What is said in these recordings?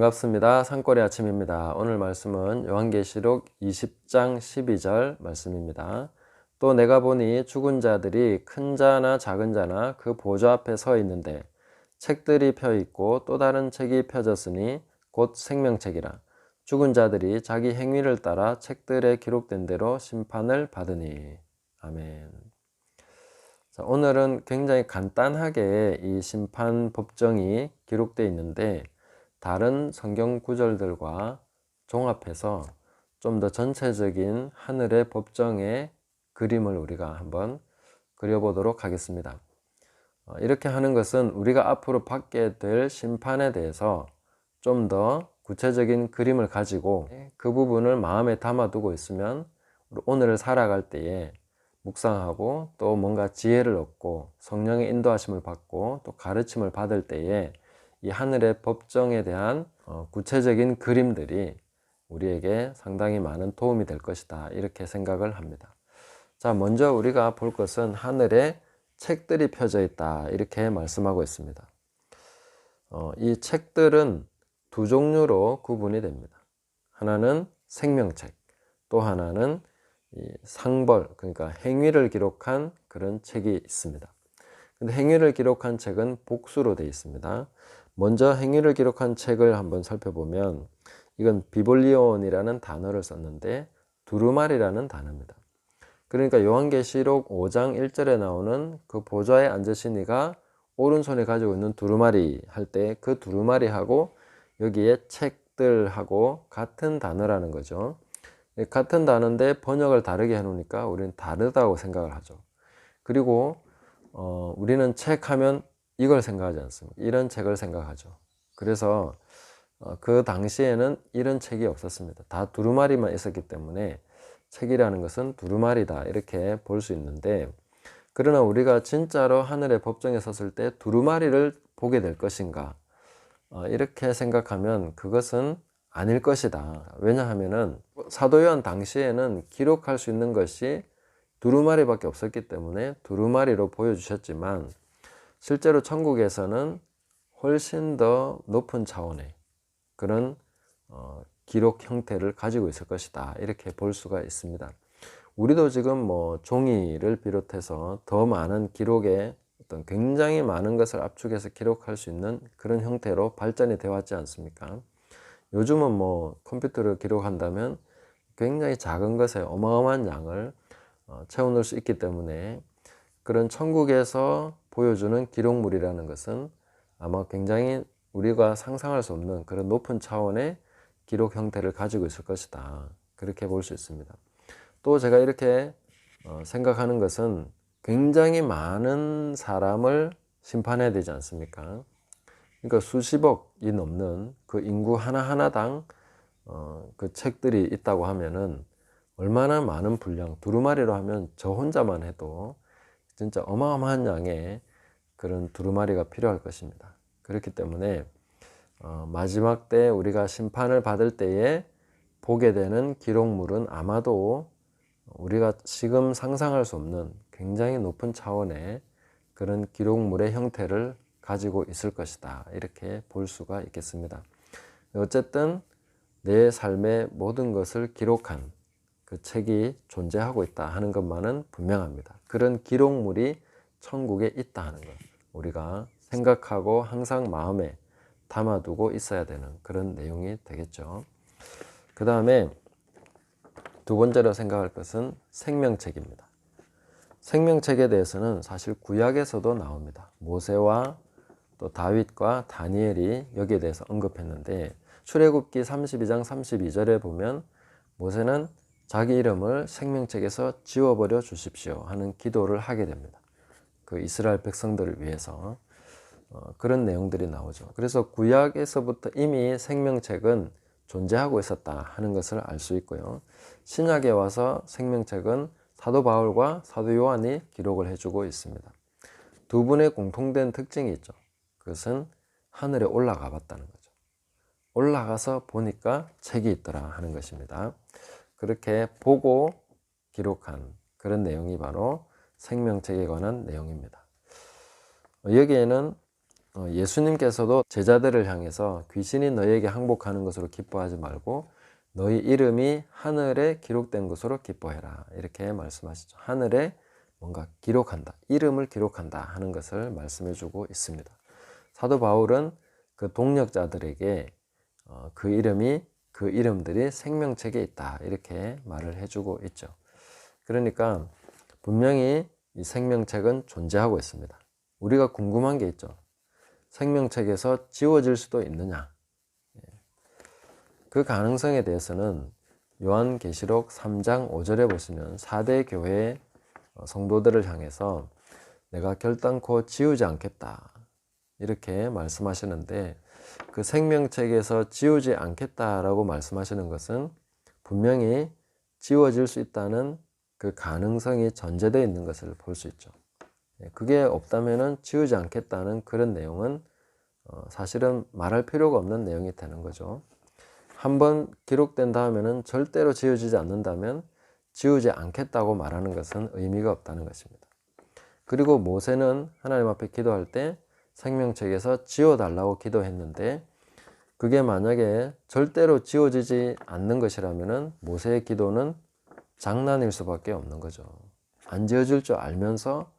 반갑습니다. 산골의 아침입니다. 오늘 말씀은 요한계시록 20장 12절 말씀입니다. 또 내가 보니 죽은 자들이 큰 자나 작은 자나 그 보좌 앞에 서 있는데 책들이 펴 있고 또 다른 책이 펴졌으니 곧 생명책이라. 죽은 자들이 자기 행위를 따라 책들에 기록된 대로 심판을 받으니. 아멘. 자, 오늘은 굉장히 간단하게 이 심판 법정이 기록되어 있는데 다른 성경 구절들과 종합해서 좀 더 전체적인 하늘의 법정의 그림을 우리가 한번 그려보도록 하겠습니다. 어, 이렇게 하는 것은 우리가 앞으로 받게 될 심판에 대해서 좀더 구체적인 그림을 가지고 그 부분을 마음에 담아두고 있으면 오늘을 살아갈 때에 묵상하고 또 뭔가 지혜를 얻고 성령의 인도하심을 받고 또 가르침을 받을 때에 이 하늘의 법정에 대한 어, 구체적인 그림들이 우리에게 상당히 많은 도움이 될 것이다. 이렇게 생각을 합니다. 자, 먼저 우리가 볼 것은 하늘에 책들이 펴져 있다. 이렇게 말씀하고 있습니다. 어, 이 책들은 두 종류로 구분이 됩니다. 하나는 생명책, 또 하나는 이 상벌, 그러니까 행위를 기록한 그런 책이 있습니다. 근데 행위를 기록한 책은 복수로 되어 있습니다. 먼저 행위를 기록한 책을 한번 살펴보면 이건 비볼리온이라는 단어를 썼는데 두루마리라는 단어입니다. 그러니까 요한계시록 5장 1절에 나오는 그 보좌에 앉으신 이가 오른손에 가지고 있는 두루마리 할 때 그 두루마리하고 여기에 책들하고 같은 단어라는 거죠. 같은 단어인데 번역을 다르게 해놓으니까 우리는 다르다고 생각을 하죠. 그리고 어, 우리는 책 하면 이걸 생각하지 않습니다. 이런 책을 생각하죠. 그래서 어, 그 당시에는 이런 책이 없었습니다. 다 두루마리만 있었기 때문에 책이라는 것은 두루마리다 이렇게 볼 수 있는데 그러나 우리가 진짜로 하늘의 법정에 섰을 때 두루마리를 보게 될 것인가 어, 이렇게 생각하면 그것은 아닐 것이다. 왜냐하면은 사도 요한 당시에는 기록할 수 있는 것이 두루마리밖에 없었기 때문에 두루마리로 보여주셨지만 실제로 천국에서는 훨씬 더 높은 차원의 그런 어, 기록 형태를 가지고 있을 것이다. 이렇게 볼 수가 있습니다. 우리도 지금 뭐 종이를 비롯해서 더 많은 기록에 어떤 굉장히 많은 것을 압축해서 기록할 수 있는 그런 형태로 발전이 되어 왔지 않습니까? 요즘은 뭐 컴퓨터를 기록한다면 굉장히 작은 것에 어마어마한 양을 어, 채워넣을 수 있기 때문에 그런 천국에서 보여주는 기록물이라는 것은 아마 굉장히 우리가 상상할 수 없는 그런 높은 차원의 기록 형태를 가지고 있을 것이다. 그렇게 볼 수 있습니다. 또 제가 이렇게 어, 생각하는 것은 굉장히 많은 사람을 심판해야 되지 않습니까? 그러니까 수십억이 넘는 그 인구 하나하나당 어, 그 책들이 있다고 하면은 얼마나 많은 분량, 두루마리로 하면 저 혼자만 해도 진짜 어마어마한 양의 그런 두루마리가 필요할 것입니다. 그렇기 때문에 어, 마지막 때 우리가 심판을 받을 때에 보게 되는 기록물은 아마도 우리가 지금 상상할 수 없는 굉장히 높은 차원의 그런 기록물의 형태를 가지고 있을 것이다. 이렇게 볼 수가 있겠습니다. 어쨌든 내 삶의 모든 것을 기록한 그 책이 존재하고 있다 하는 것만은 분명합니다. 그런 기록물이 천국에 있다 하는 것. 우리가 생각하고 항상 마음에 담아두고 있어야 되는 그런 내용이 되겠죠. 그 다음에 두 번째로 생각할 것은 생명책입니다. 생명책에 대해서는 사실 구약에서도 나옵니다. 모세와 또 다윗과 다니엘이 여기에 대해서 언급했는데 출애굽기 32장 32절에 보면 모세는 자기 이름을 생명책에서 지워버려 주십시오 하는 기도를 하게 됩니다. 그 이스라엘 백성들을 위해서 어, 그런 내용들이 나오죠. 그래서 구약에서부터 이미 생명책은 존재하고 있었다 하는 것을 알 수 있고요. 신약에 와서 생명책은 사도 바울과 사도 요한이 기록을 해주고 있습니다. 두 분의 공통된 특징이 있죠. 그것은 하늘에 올라가 봤다는 거죠. 올라가서 보니까 책이 있더라 하는 것입니다. 그렇게 보고 기록한 그런 내용이 바로 생명책에 관한 내용입니다. 어, 여기에는 어, 예수님께서도 제자들을 향해서 귀신이 너희에게 항복하는 것으로 기뻐하지 말고 너희 이름이 하늘에 기록된 것으로 기뻐해라. 이렇게 말씀하시죠. 하늘에 뭔가 기록한다. 이름을 기록한다 하는 것을 말씀해 주고 있습니다. 사도 바울은 그 동력자들에게 어, 그 이름이 그 이름들이 생명책에 있다. 이렇게 말을 해 주고 있죠. 그러니까 분명히 이 생명책은 존재하고 있습니다. 우리가 궁금한 게 있죠. 생명책에서 지워질 수도 있느냐? 예. 그 가능성에 대해서는 요한계시록 3장 5절에 보시면 4대 교회 성도들을 향해서 내가 결단코 지우지 않겠다. 이렇게 말씀하시는데 그 생명책에서 지우지 않겠다라고 말씀하시는 것은 분명히 지워질 수 있다는 그 가능성이 전제되어 있는 것을 볼 수 있죠. 예, 그게 없다면은 지우지 않겠다는 그런 내용은 어, 사실은 말할 필요가 없는 내용이 되는 거죠. 한번 기록된 다음에는 절대로 지워지지 않는다면 지우지 않겠다고 말하는 것은 의미가 없다는 것입니다. 그리고 모세는 하나님 앞에 기도할 때 생명책에서 지워달라고 기도했는데 그게 만약에 절대로 지워지지 않는 것이라면 모세의 기도는 장난일 수밖에 없는 거죠. 안 지워질 줄 알면서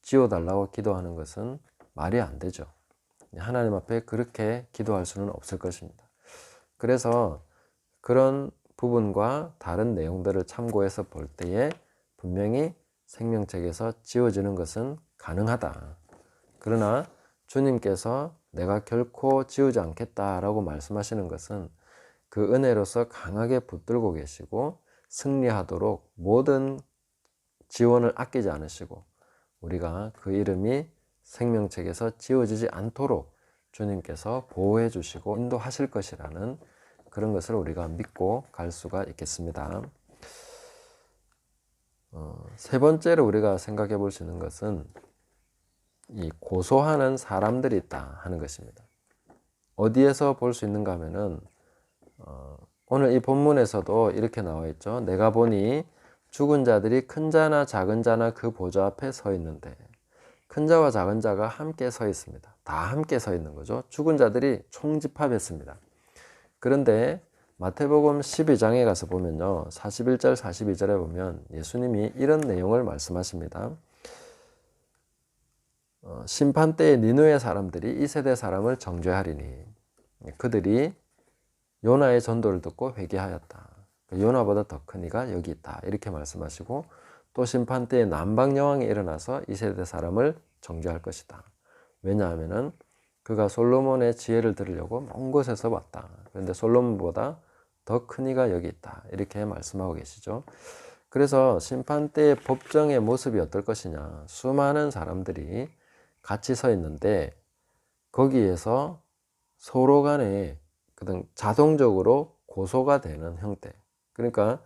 지워달라고 기도하는 것은 말이 안 되죠. 하나님 앞에 그렇게 기도할 수는 없을 것입니다. 그래서 그런 부분과 다른 내용들을 참고해서 볼 때에 분명히 생명책에서 지워지는 것은 가능하다. 그러나 주님께서 내가 결코 지우지 않겠다라고 말씀하시는 것은 그 은혜로서 강하게 붙들고 계시고 승리하도록 모든 지원을 아끼지 않으시고 우리가 그 이름이 생명책에서 지워지지 않도록 주님께서 보호해 주시고 인도하실 것이라는 그런 것을 우리가 믿고 갈 수가 있겠습니다. 어, 세 번째로 우리가 생각해 볼 수 있는 것은 이 고소하는 사람들이 있다 하는 것입니다. 어디에서 볼 수 있는가 하면은 어, 오늘 이 본문에서도 이렇게 나와 있죠. 내가 보니 죽은 자들이 큰 자나 작은 자나 그 보좌 앞에 서 있는데 큰 자와 작은 자가 함께 서 있습니다. 다 함께 서 있는 거죠. 죽은 자들이 총집합했습니다. 그런데 마태복음 12장에 가서 보면요. 41절 42절에 보면 예수님이 이런 내용을 말씀하십니다. 어, 심판 때에 니누의 사람들이 이 세대 사람을 정죄하리니 그들이 요나의 전도를 듣고 회개하였다. 요나보다 더 큰 이가 여기 있다. 이렇게 말씀하시고 또 심판 때에 남방 여왕이 일어나서 이 세대 사람을 정죄할 것이다. 왜냐하면은 그가 솔로몬의 지혜를 들으려고 먼 곳에서 왔다. 그런데 솔로몬보다 더 큰 이가 여기 있다. 이렇게 말씀하고 계시죠. 그래서 심판 때의 법정의 모습이 어떨 것이냐. 수많은 사람들이 같이 서 있는데 거기에서 서로 간에 그냥 자동적으로 고소가 되는 형태. 그러니까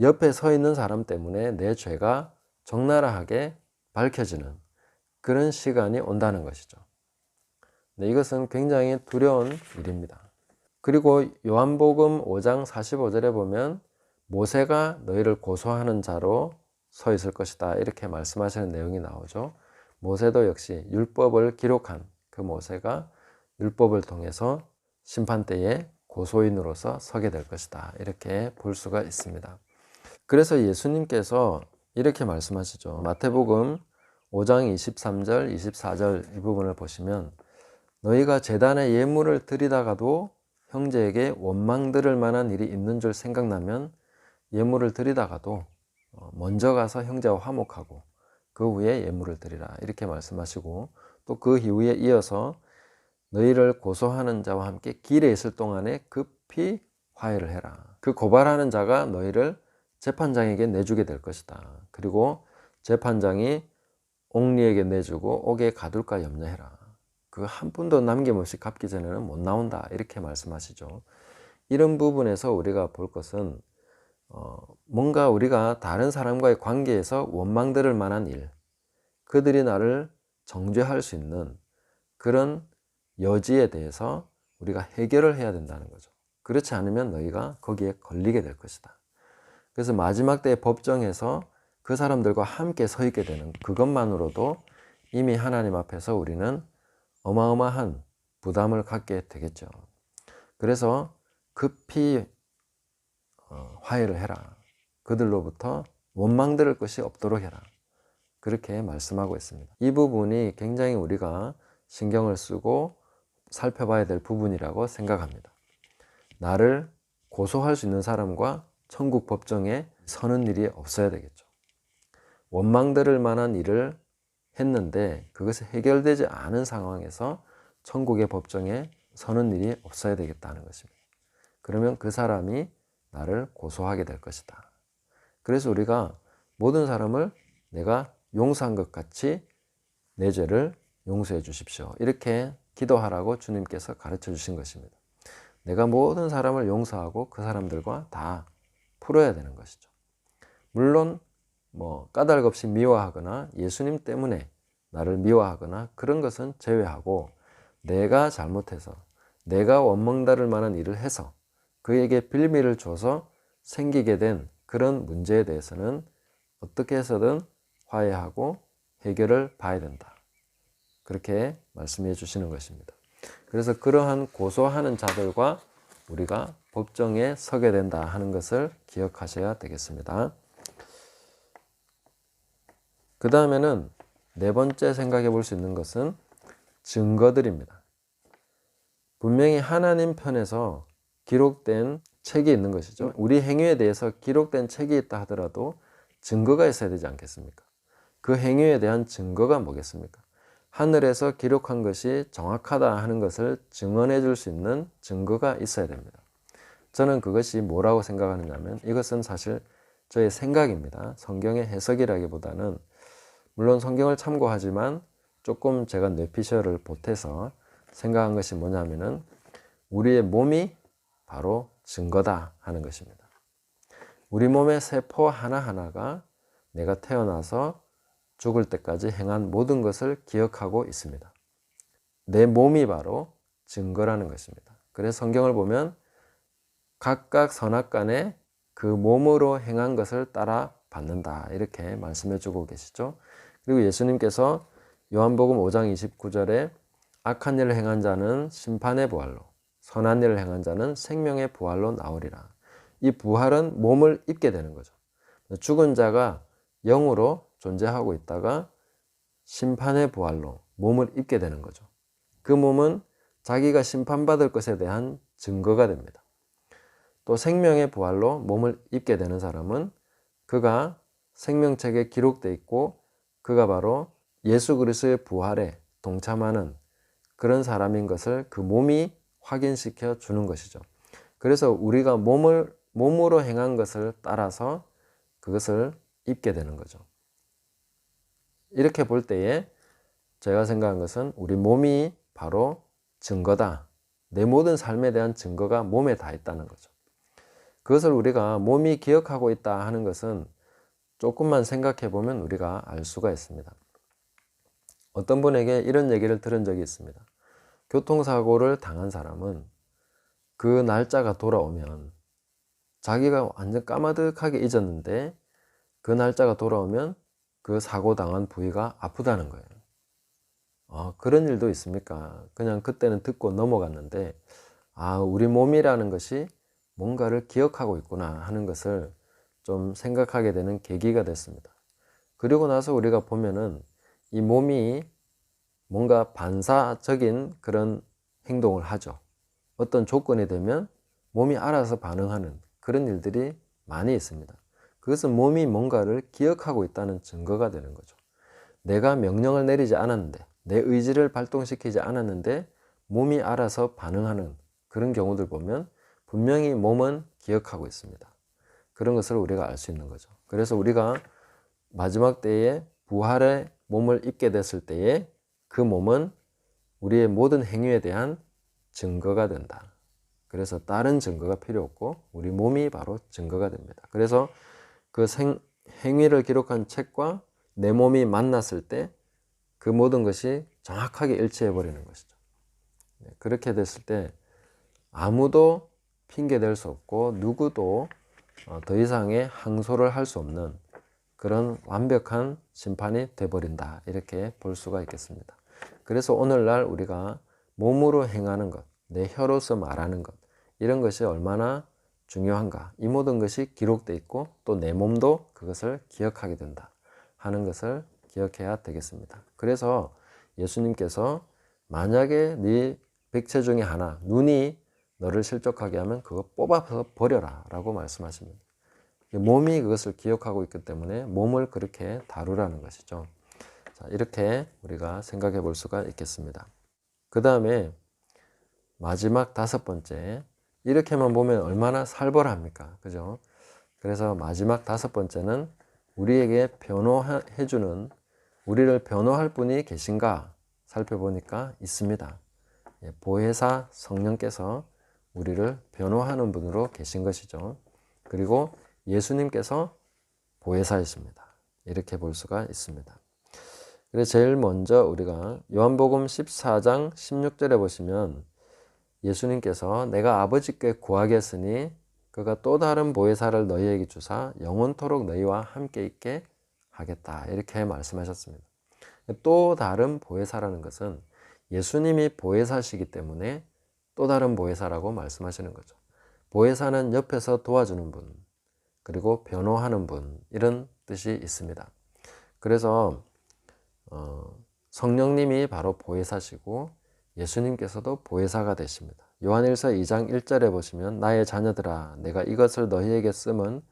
옆에 서 있는 사람 때문에 내 죄가 적나라하게 밝혀지는 그런 시간이 온다는 것이죠. 네, 이것은 굉장히 두려운 일입니다. 그리고 요한복음 5장 45절에 보면 모세가 너희를 고소하는 자로 서 있을 것이다. 이렇게 말씀하시는 내용이 나오죠. 모세도 역시 율법을 기록한 그 모세가 율법을 통해서 심판 때에 고소인으로서 서게 될 것이다. 이렇게 볼 수가 있습니다. 그래서 예수님께서 이렇게 말씀하시죠. 마태복음 5장 23절, 24절 이 부분을 보시면 너희가 재단에 예물을 드리다가도 형제에게 원망 들을 만한 일이 있는 줄 생각나면 예물을 드리다가도 어, 먼저 가서 형제와 화목하고 그 후에 예물을 드리라 이렇게 말씀하시고 또 그 이후에 이어서 너희를 고소하는 자와 함께 길에 있을 동안에 급히 화해를 해라. 그 고발하는 자가 너희를 재판장에게 내주게 될 것이다. 그리고 재판장이 옥리에게 내주고 옥에 가둘까 염려해라. 그 한 푼도 남김없이 갚기 전에는 못 나온다. 이렇게 말씀하시죠. 이런 부분에서 우리가 볼 것은 어, 뭔가 우리가 다른 사람과의 관계에서 원망 들을 만한 일, 그들이 나를 정죄할 수 있는 그런 여지에 대해서 우리가 해결을 해야 된다는 거죠. 그렇지 않으면 너희가 거기에 걸리게 될 것이다. 그래서 마지막 때의 법정에서 그 사람들과 함께 서 있게 되는 그것만으로도 이미 하나님 앞에서 우리는 어마어마한 부담을 갖게 되겠죠. 그래서 급히 어, 화해를 해라. 그들로부터 원망 들을 것이 없도록 해라. 그렇게 말씀하고 있습니다. 이 부분이 굉장히 우리가 신경을 쓰고 살펴봐야 될 부분이라고 생각합니다. 나를 고소할 수 있는 사람과 천국 법정에 서는 일이 없어야 되겠죠. 원망 들을 만한 일을 했는데 그것이 해결되지 않은 상황에서 천국의 법정에 서는 일이 없어야 되겠다는 것입니다. 그러면 그 사람이 나를 고소하게 될 것이다. 그래서 우리가 모든 사람을 내가 용서한 것 같이 내 죄를 용서해 주십시오. 이렇게 기도하라고 주님께서 가르쳐 주신 것입니다. 내가 모든 사람을 용서하고 그 사람들과 다 풀어야 되는 것이죠. 물론 뭐 까닭 없이 미워하거나 예수님 때문에 나를 미워하거나 그런 것은 제외하고 내가 잘못해서 내가 원망다를 만한 일을 해서 그에게 빌미를 줘서 생기게 된 그런 문제에 대해서는 어떻게 해서든 화해하고 해결을 봐야 된다. 그렇게 말씀해 주시는 것입니다. 그래서 그러한 고소하는 자들과 우리가 법정에 서게 된다 하는 것을 기억하셔야 되겠습니다. 그 다음에는 네 번째 생각해 볼 수 있는 것은 증거들입니다. 분명히 하나님 편에서 기록된 책이 있는 것이죠. 우리 행위에 대해서 기록된 책이 있다 하더라도 증거가 있어야 되지 않겠습니까? 그 행위에 대한 증거가 뭐겠습니까? 하늘에서 기록한 것이 정확하다 하는 것을 증언해 줄 수 있는 증거가 있어야 됩니다. 저는 그것이 뭐라고 생각하느냐 면 이것은 사실 저의 생각입니다. 성경의 해석이라기보다는 물론 성경을 참고하지만 조금 제가 뇌피셜을 보태서 생각한 것이 뭐냐면은 우리의 몸이 바로 증거다 하는 것입니다. 우리 몸의 세포 하나하나가 내가 태어나서 죽을 때까지 행한 모든 것을 기억하고 있습니다. 내 몸이 바로 증거라는 것입니다. 그래서 성경을 보면 각각 선악간에 그 몸으로 행한 것을 따라 받는다. 이렇게 말씀해 주고 계시죠. 그리고 예수님께서 요한복음 5장 29절에 악한 일을 행한 자는 심판의 부활로, 선한 일을 행한 자는 생명의 부활로 나오리라. 이 부활은 몸을 입게 되는 거죠. 죽은 자가 영으로 존재하고 있다가 심판의 부활로 몸을 입게 되는 거죠. 그 몸은 자기가 심판받을 것에 대한 증거가 됩니다. 또 생명의 부활로 몸을 입게 되는 사람은 그가 생명책에 기록되어 있고 그가 바로 예수 그리스도의 부활에 동참하는 그런 사람인 것을 그 몸이 확인시켜 주는 것이죠. 그래서 우리가 몸을 몸으로 행한 것을 따라서 그것을 입게 되는 거죠. 이렇게 볼 때에 제가 생각한 것은 우리 몸이 바로 증거다. 내 모든 삶에 대한 증거가 몸에 다 있다는 거죠. 그것을 우리가 몸이 기억하고 있다 하는 것은 조금만 생각해 보면 우리가 알 수가 있습니다. 어떤 분에게 이런 얘기를 들은 적이 있습니다. 교통사고를 당한 사람은 그 날짜가 돌아오면 자기가 완전 까마득하게 잊었는데 그 날짜가 돌아오면 그 사고 당한 부위가 아프다는 거예요. 아, 그런 일도 있습니까? 그냥 그때는 듣고 넘어갔는데, 아, 우리 몸이라는 것이 뭔가를 기억하고 있구나 하는 것을 좀 생각하게 되는 계기가 됐습니다. 그리고 나서 우리가 보면은 이 몸이 뭔가 반사적인 그런 행동을 하죠. 어떤 조건이 되면 몸이 알아서 반응하는 그런 일들이 많이 있습니다. 그것은 몸이 뭔가를 기억하고 있다는 증거가 되는 거죠. 내가 명령을 내리지 않았는데, 내 의지를 발동시키지 않았는데, 몸이 알아서 반응하는 그런 경우들 보면 분명히 몸은 기억하고 있습니다. 그런 것을 우리가 알 수 있는 거죠. 그래서 우리가 마지막 때에 부활의 몸을 입게 됐을 때에 그 몸은 우리의 모든 행위에 대한 증거가 된다. 그래서 다른 증거가 필요 없고 우리 몸이 바로 증거가 됩니다. 그래서 그 생, 행위를 기록한 책과 내 몸이 만났을 때 그 모든 것이 정확하게 일치해 버리는 것이죠. 네, 그렇게 됐을 때 아무도 핑계 댈 수 없고 누구도 어, 더 이상의 항소를 할 수 없는 그런 완벽한 심판이 돼버린다. 이렇게 볼 수가 있겠습니다. 그래서 오늘날 우리가 몸으로 행하는 것, 내 혀로서 말하는 것, 이런 것이 얼마나 중요한가. 이 모든 것이 기록되어 있고 또 내 몸도 그것을 기억하게 된다. 하는 것을 기억해야 되겠습니다. 그래서 예수님께서 만약에 네 백체 중에 하나, 눈이 너를 실족하게 하면 그거 뽑아서 버려라 라고 말씀하십니다. 몸이 그것을 기억하고 있기 때문에 몸을 그렇게 다루라는 것이죠. 자, 이렇게 우리가 생각해 볼 수가 있겠습니다. 그 다음에 마지막 다섯 번째, 이렇게만 보면 얼마나 살벌합니까? 그죠? 그래서 마지막 다섯 번째는 우리에게 변호해주는, 우리를 변호할 분이 계신가 살펴보니까 있습니다. 예, 보혜사 성령께서 우리를 변호하는 분으로 계신 것이죠. 그리고 예수님께서 보혜사이십니다. 이렇게 볼 수가 있습니다. 그래서 제일 먼저 우리가 요한복음 14장 16절에 보시면 예수님께서 내가 아버지께 구하겠으니 그가 또 다른 보혜사를 너희에게 주사 영원토록 너희와 함께 있게 하겠다. 이렇게 말씀하셨습니다. 또 다른 보혜사라는 것은 예수님이 보혜사시기 때문에 또 다른 보혜사라고 말씀하시는 거죠. 보혜사는 옆에서 도와주는 분, 그리고 변호하는 분, 이런 뜻이 있습니다. 그래서, 어, 성령님이 바로 보혜사시고 예수님께서도 보혜사가 되십니다. 요한일서 2장 1절에 보시면 나의 자녀들아 내가 이것을 너희에게 쓰면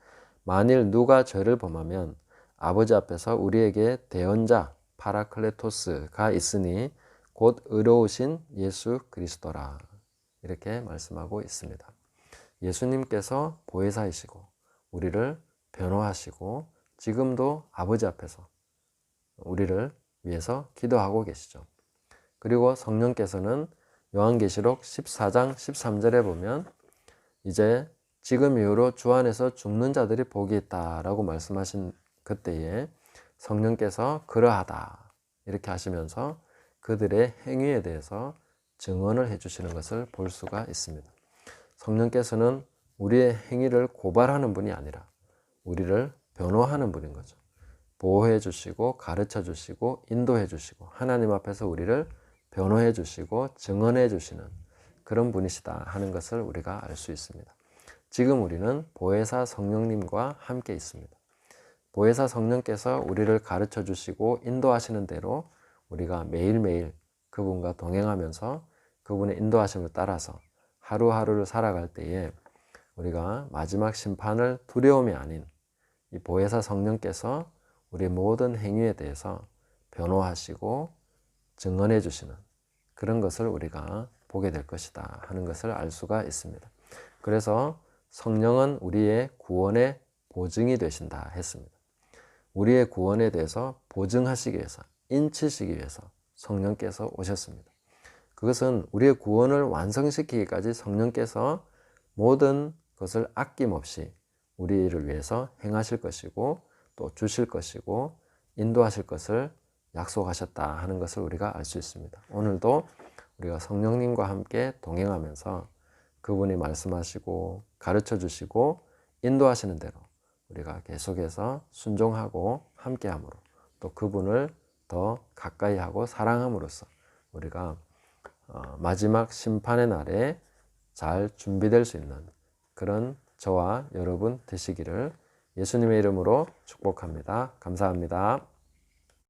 만일 누가 죄를 범하면 아버지 앞에서 우리에게 대언자 파라클레토스가 있으니 곧 의로우신 예수 그리스도라 이렇게 말씀하고 있습니다. 예수님께서 보혜사이시고 우리를 변호하시고 지금도 아버지 앞에서 우리를 위해서 기도하고 계시죠. 그리고 성령께서는 요한계시록 14장 13절에 보면 이제 지금 이후로 주 안에서 죽는 자들이 복이 있다라고 말씀하신 그때에 성령께서 그러하다 이렇게 하시면서 그들의 행위에 대해서 증언을 해주시는 것을 볼 수가 있습니다. 성령께서는 우리의 행위를 고발하는 분이 아니라 우리를 변호하는 분인 거죠. 보호해 주시고 가르쳐 주시고 인도해 주시고 하나님 앞에서 우리를 변호해 주시고 증언해 주시는 그런 분이시다 하는 것을 우리가 알 수 있습니다. 지금 우리는 보혜사 성령님과 함께 있습니다. 보혜사 성령께서 우리를 가르쳐 주시고 인도하시는 대로 우리가 매일매일 그분과 동행하면서 그분의 인도하심을 따라서 하루하루를 살아갈 때에 우리가 마지막 심판을 두려움이 아닌 이 보혜사 성령께서 우리 모든 행위에 대해서 변호하시고 증언해 주시는 그런 것을 우리가 보게 될 것이다 하는 것을 알 수가 있습니다. 그래서 성령은 우리의 구원의 보증이 되신다 했습니다. 우리의 구원에 대해서 보증하시기 위해서, 인치시기 위해서 성령께서 오셨습니다. 그것은 우리의 구원을 완성시키기까지 성령께서 모든 것을 아낌없이 우리를 위해서 행하실 것이고 또 주실 것이고 인도하실 것을 약속하셨다 하는 것을 우리가 알 수 있습니다. 오늘도 우리가 성령님과 함께 동행하면서 그분이 말씀하시고 가르쳐 주시고 인도하시는 대로 우리가 계속해서 순종하고 함께함으로 또 그분을 더 가까이 하고 사랑함으로써 우리가 어, 마지막 심판의 날에 잘 준비될 수 있는 그런 저와 여러분 되시기를 예수님의 이름으로 축복합니다. 감사합니다.